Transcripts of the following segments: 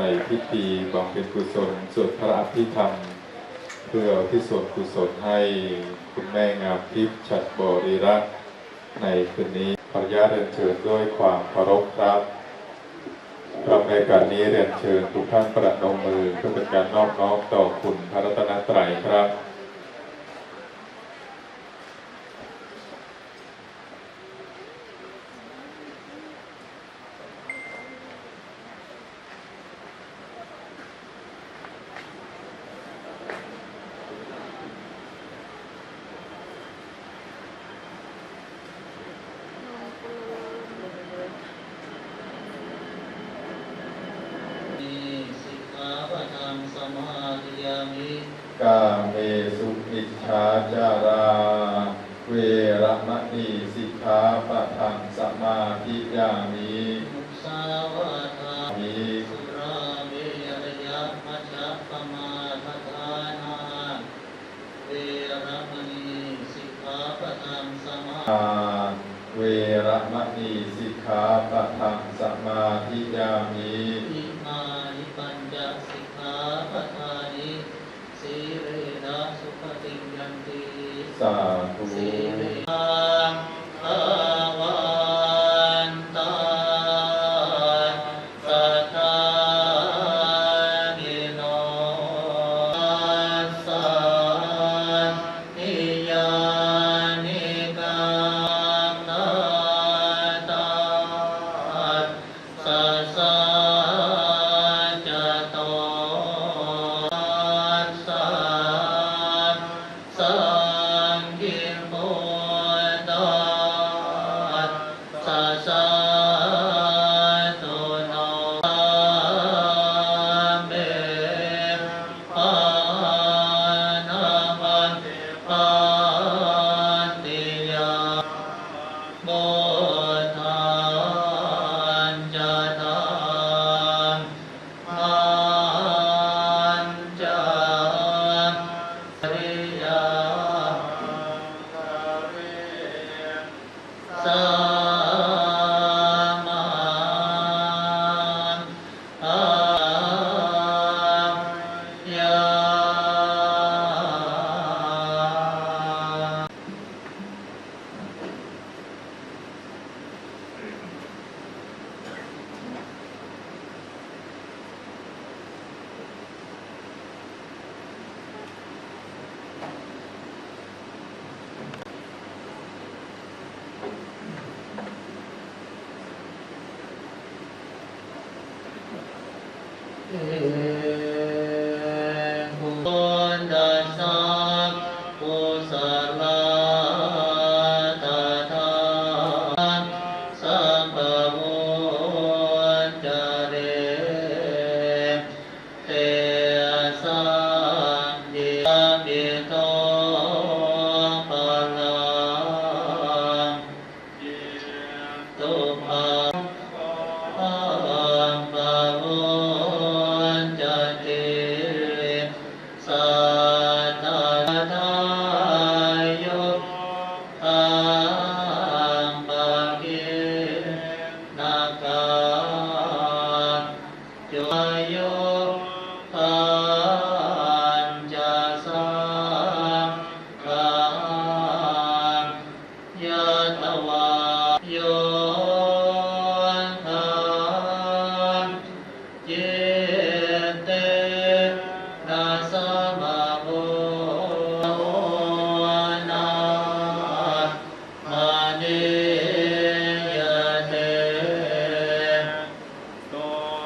ในพิธีบำเพ็ญกุศลสวดพระอภิธรรม เพื่อที่ส่วนกุศลให้คุณแม่งามทิพย์ฉัดบริรักษ์ในคืนนี้ขออนุญาตเรียนเชิญด้วยความเคารพครับครับในการนี้เรียนเชิญทุกท่านประนมมือเพื่อเป็นการนอบน้อมต่อคุณพระรัตนตรัยครับ สิกขาปะทังสมาธิยามิ กาเมสุอิจฉาจารา เวระมณีสิกขาปะทังสมาธิยามิมุสาวาทามิสุราเมรยะมัจจปมาทฐานาเวระมณีสิกขาปะทังสมาอาเวระมณีสิกขาปะ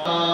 อั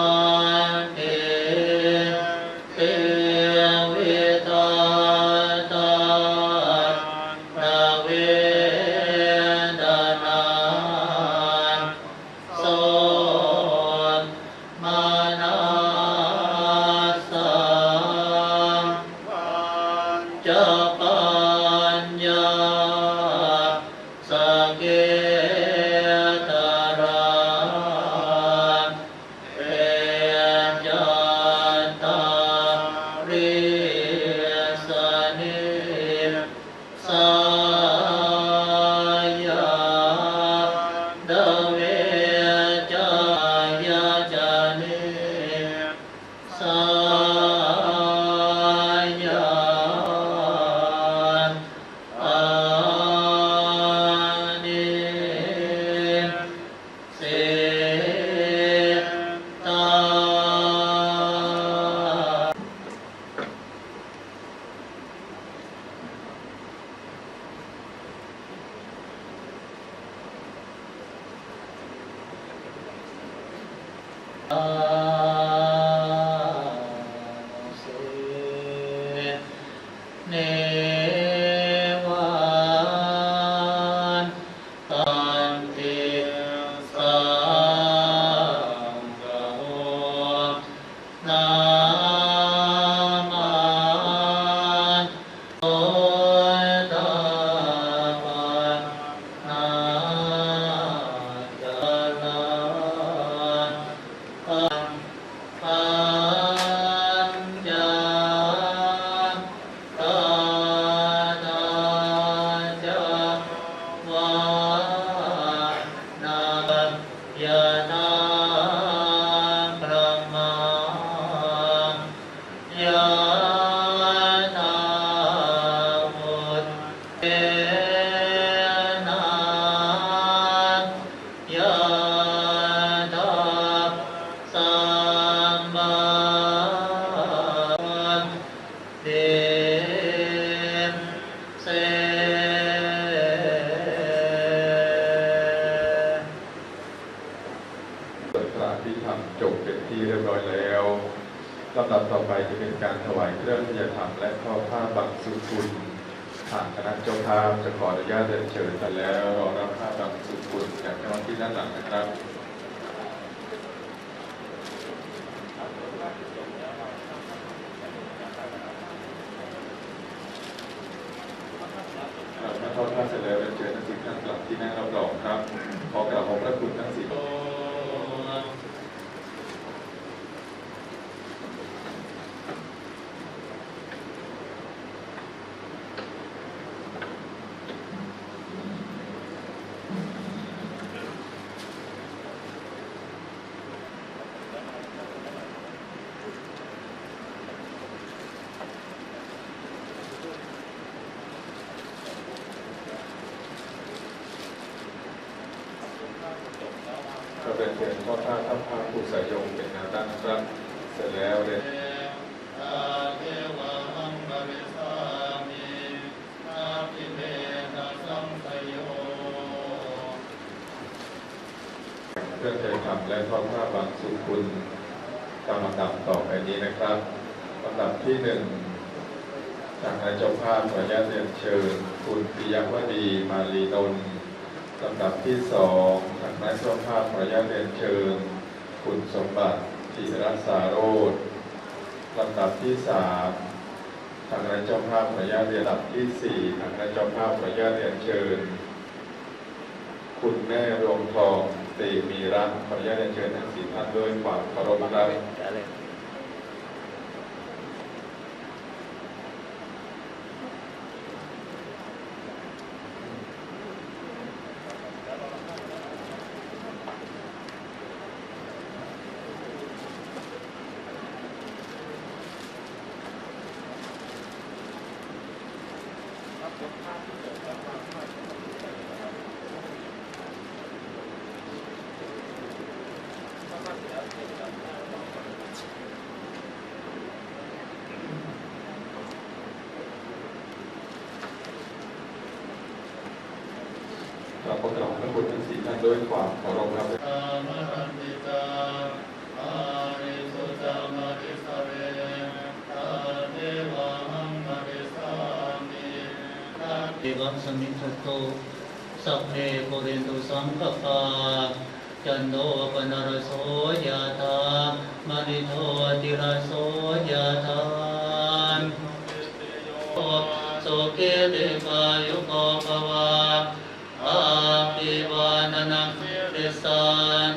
จากเจ้าหน้าที่ด้านหลังนะครับ ครับเมื่อทอดผ้าเสร็จแล้วเรียนเชิญทั้งสิบท่านกลับที่นั่งรับรองครับ ขอกราบขอบพระคุณทั้งสิบ ก็ เป็นเชิญพ่อท่าทัพพาผู้สายยงเป็นแนวตั้งนะครับ เสร็จแล้วเรียนอาเทวะหังบริสามินาภิเมนะสัมปโยเครื่องใช้ทำและทอดผ้าบางสุกุลตามลำดับต่อไปนี้นะครับลำดับที่หนึ่งทางนายเจ้าภาพขออนุญาตเรียนเชิญ คุณปิยวดีมาลีนน์ลำดับที่สอง ทานายเจ้าภาพขออนุญาตเรียนเชิญ คุณสมบัติจิรัสาโรธลำดับที่สามทางนายเจ้าภาพขออนุญาตเรียนลำดับที่สี่ทางนายเจ้าภาพขออนุญาตเรียนเชิญ คุณแม่รวงทองเตมีรักขออนุญาตเรียนเชิญทั้งสี่ท่านด้วยความเคารพครับ เราพวกเราทั้งคุณทั้งสี่ท่านด้วยความเคารพครับอริสุตามริสเอวังสมิทโตสัพเพปุเรนตุสังกปาจันโนปนรโสยะธามณิโทติรโสยะธาโสเกเตกายุโกภวา สา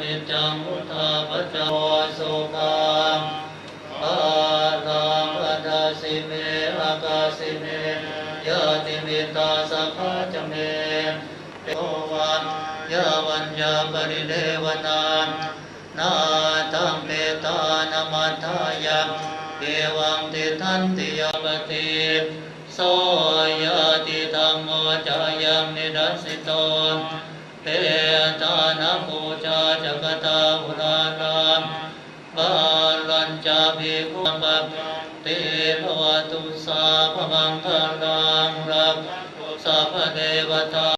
นิจังุทาปจโยสุขังอาลังอัตสิเมอากาสิเมยะติมิตาสัพพะจเมโอวันยาวันยาปริเดวนา นาทังเปตานามัทายังเอวังติทันติยปติโสยาติธรรมโมจายังนิดัสสิโต สาพมังคลังรักสัพเดวตา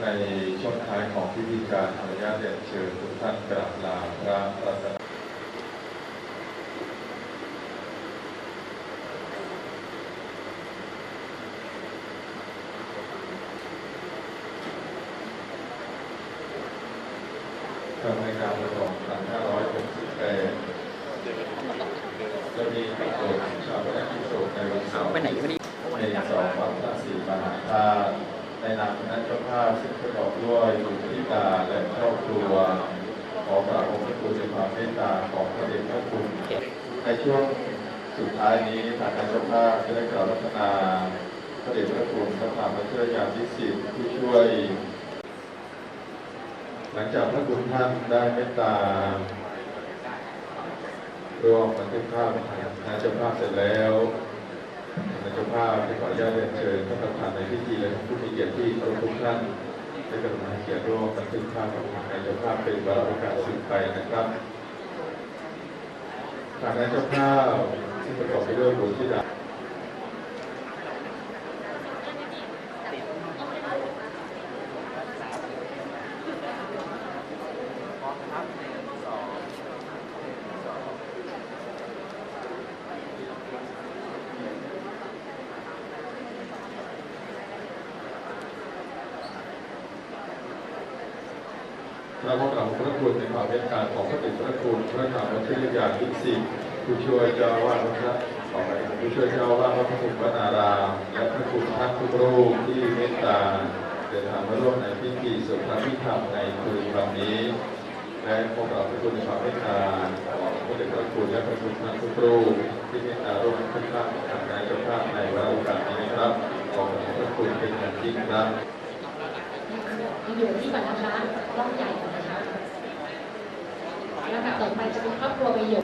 ในช่วงท้ายของพิธีการออนุญาตเรียนเชิญทุกท่านกราบลาพระรัตนทำในการประกอบ2568จะมีกำหนดชาวพนักกิจศพในวันเสาร์ ไปไหนวันนี้ ในสองวัดพระศรีมหาธาตุในนามคณะเจ้าภาพซึ่งประกอบด้วยบุตรธิดาและครอบครัว ขอกราบองค์พระคุณในความเมตตาของพระเดชพระคุณ ในช่วงสุดท้าย นี้ทางการเจ้าภาพจะได้กล่าวรัตนาพระเดชพระคุณพระธรรมพระเชื่อยามที่สิบผู้ช่วย หลังจากพระคุณท่านได้เมตตาร่วมบันทึกภาพของคณะเจ้าภาพเสร็จแล้วในเจ้าภาพจะขออนุญาตเรียนเชิญท่านประธานในพิธีและผู้มีเกียรติที่เคารพทุกท่านได้กรุณาเขียนร่วมบันทึกภาพของทางเจ้าภาพเป็นวาระโอกาสสืบไปนะครับทางในเจ้าภาพ ที่ประกอบไปด้วยบุตรธิดาและพวกเราพระคุณในความเมตตาของพระเดชพระคุณพระธรรมวัชรยานวิสิทธิ์ ผู้ช่วยเจ้าอาวาสวัดพระขอไปผู้ช่วยเจ้าอาวาสวัดพระพุทธวนารามและพระคุณท่านทุกรูปที่เมตตาเดินทางมาร่วมในพิธีสวดพระพิธรรมในคืนวันนี้และพวกเราพระคุณในความเมตตาของพระเดชพระคุณและพระคุณท่านทุกรูปที่เมตตาร่วมขึ้นข้างทางนายเจ้าภาพในวาระโอกาสนี้นะครับขอบพระคุณเป็นอย่างยิ่งครับอยู่ที่ก่อนนะคะร่องใหญ่ก่อนนะคะลำดับต่อไปจะเป็นครอบครัวประโย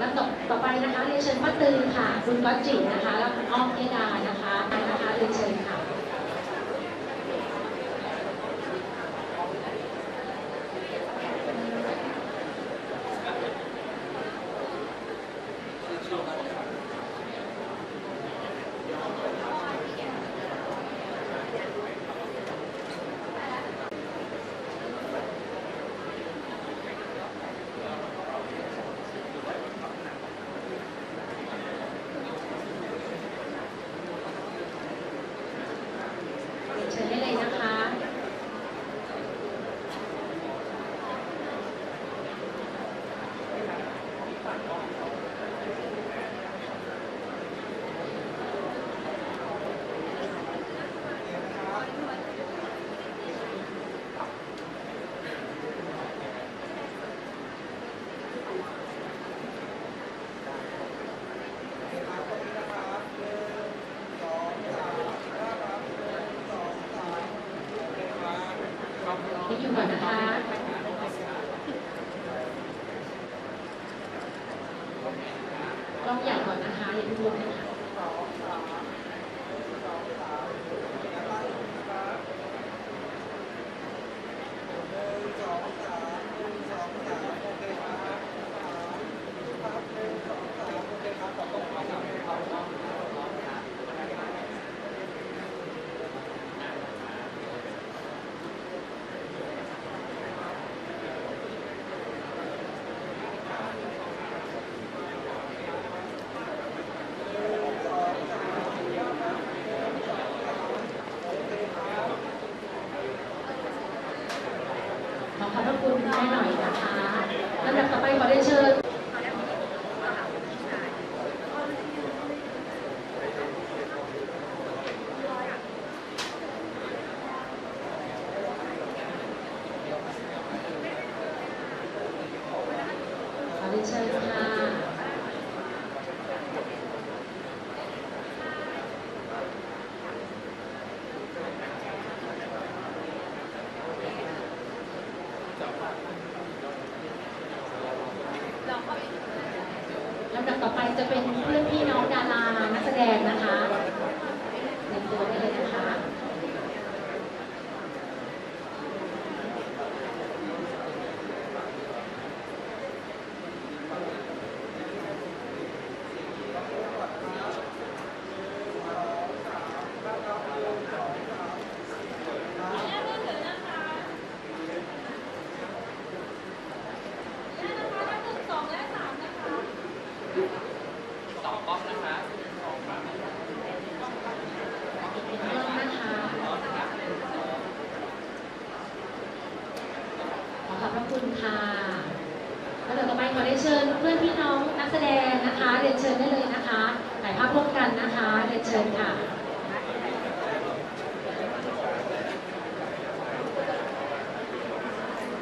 ล้วต่อต่อไปนะคะเรียนเชิญป้าตือค่ะ คุณก๊อตจินะคะ แล้วคุณอ้อมเทดานะคะนะคะ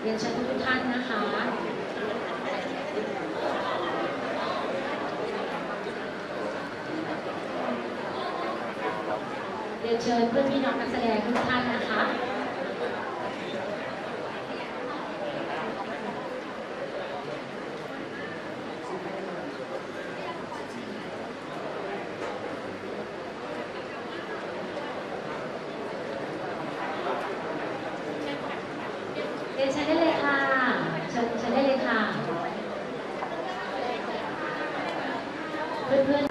เรียนเชิญทุกท่านนะคะเรียนเชิญเพื่อนพี่น้องนักแสดงทุกท่านนะคะ เรียนเชิญได้เลยค่ะ เชิญเชิญได้เลยค่ะ เพื่อน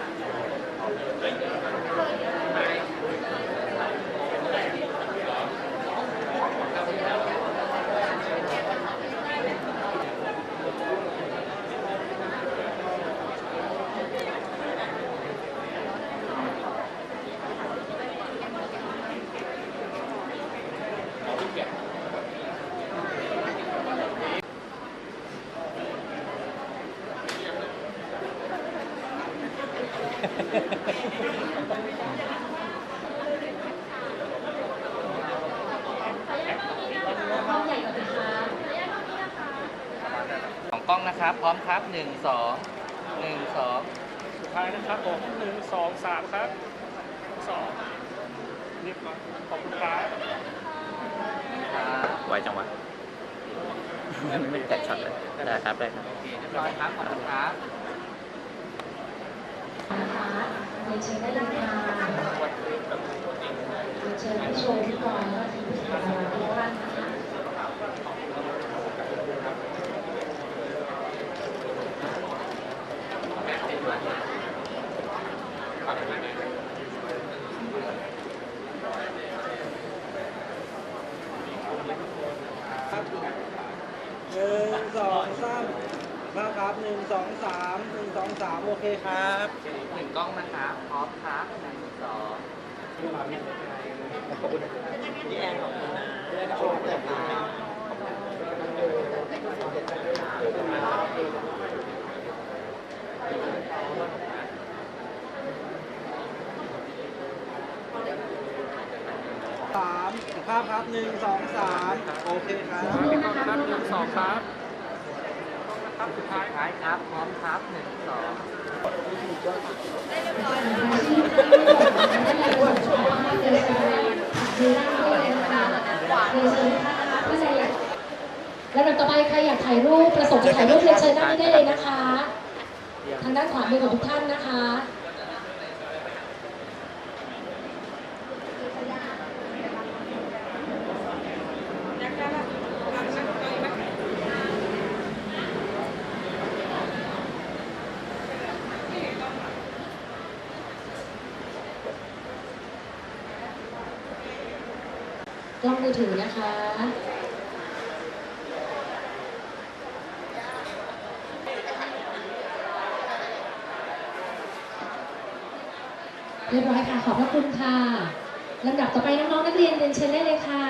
ๆ ห้องใหญ่กว่านะคะ สองกล้องนะครับ พร้อมครับหนึ่งสองหนึ่งสอง สุดท้ายนะครับผมหนึ่งสองสามครับสองเรียบร้อยขอบคุณครับครับไวจังวะไม่แตกช็อตเลยได้ครับได้ครับโอเคเรียบร้อยครับขอบคุณครับนะคะเรียนเชิญได้เลยค่ะเรียนเชิญผู้ชมที่ก่อนแล้วก็ทีมผู้ชมทุกท่านนะคะ หนึ่งสองสาม มาครับหนึ่งสองสามหนึ่งสองสามโอเคครับหนึ่งกล้องนะครับพร้อมครับหนึ่งสองพี่แอนขอบคุณนะสามภาพครับหนึ่งสองสามโอเคครับขอบคุณนะคะครับหนึ่งสองครับครับ สุดท้ายครับ พร้อมครับหนึ่งสองเรียนเชิญท่านนะคะผู้ใดอยากถ่ายรูปประสงค์จะถ่ายรูปเรียนเชิญด้านนี้ได้เลยนะคะ ทางด้านขวามือของทุกท่านนะคะ มือถือนะคะ เรียบร้อยค่ะ ขอบพระคุณค่ะลำดับต่อไปน้องๆนักเรียนเรียนเชิญได้เลยค่ะ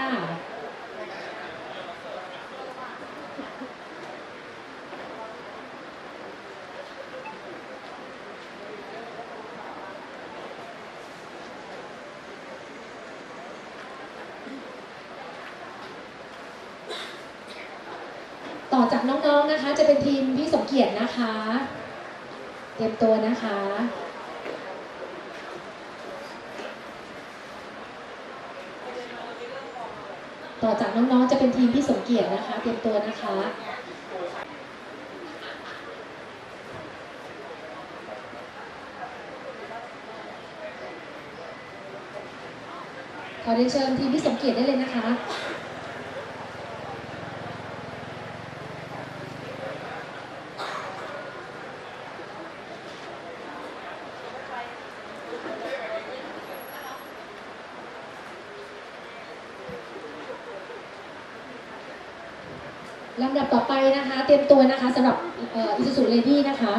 ต่อ จากน้องๆนะคะ จะเป็นทีมพี่สมเกียรตินะคะ เตรียมตัวนะคะต่อจากน้องๆ จะเป็นทีมพี่สมเกียรตินะคะ เตรียมตัวนะคะ ขอเรียนเชิญทีมพี่สมเกียรติได้เลยนะคะ ลำดับต่อไปนะคะ เตรียมตัวนะคะสำหรับอิสุสุเลดี้นะคะ